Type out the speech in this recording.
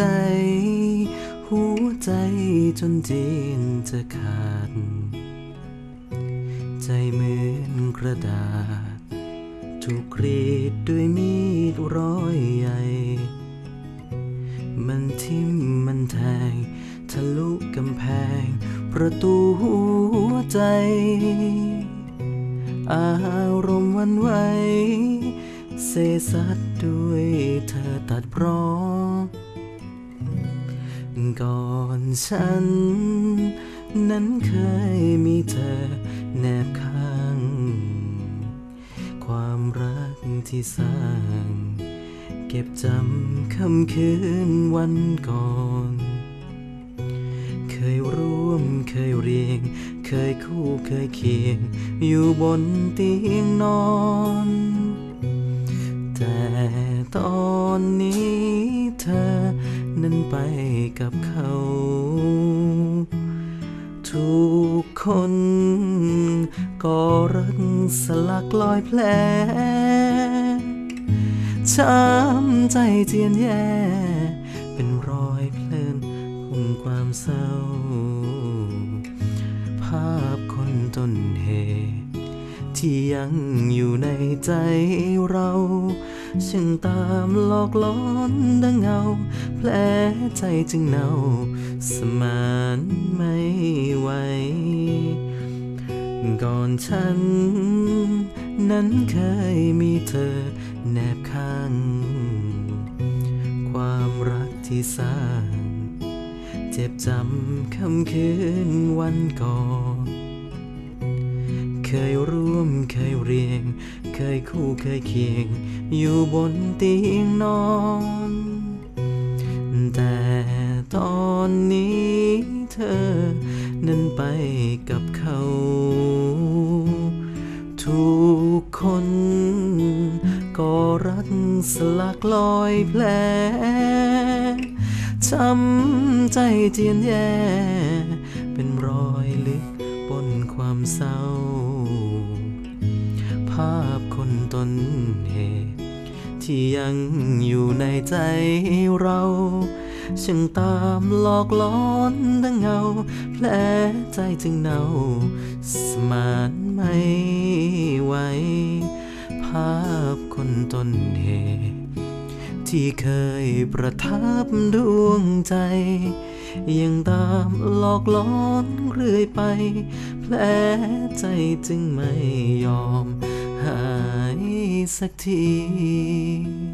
ใจหัวใจจนจีนจะขาด ใจเหมือนกระดาษ ถูกกรีดด้วยมีดร้อยใหญ่ มันทิ่มมันแทง ทะลุกำแพง ประตูหัวใจ อารมณ์วันไหวเสสัดด้วยเธอตัดเพราะ ก่อนฉัน นั้นเคยมีเธอแนบข้าง ความรักที่สร้าง เก็บจำคำคืนวันก่อน เคยร่วมเคยเรียง เคยคู่เคยเคียง อยู่บนเตียงนอน แต่ตอนนี้เธอนั้นไป เขา ทุกคนก็รักสลักลอยแผลช้ำใจเจียนแย่ เป็นรอยเพลินของความเศร้า ภาพคนต้นเหตุ ที่ยังอยู่ในใจเราช่างตามหลอกล้อนดังเงา แผลใจจึงเน่า สมานไม่ไหว ก่อนฉัน นั้นเคยมีเธอแนบข้าง ความรักที่สร้าง เจ็บจำคำคืนวันก่อน เคยร่วมเคยเรียง เคยคู่เคยเคียง อยู่บนเตียงนอน แต่ตอนนี้เธอ นั้นไปกับเขา ทุกคนก็รักสลักลอยแผลช้ำใจเจียนแย่ พคนต้นเหตุ ที่ยังอยู่ในใจเราช่างตามหลอกล้อนดังเงา แผลใจจึงเน่า สมานไม่ไหว ภาพคนต้นเหตุ ที่เคยประทับดวงใจ ยังตามหลอกล้อนเรื่อยไป แผลใจจึงไม่ยอม สักที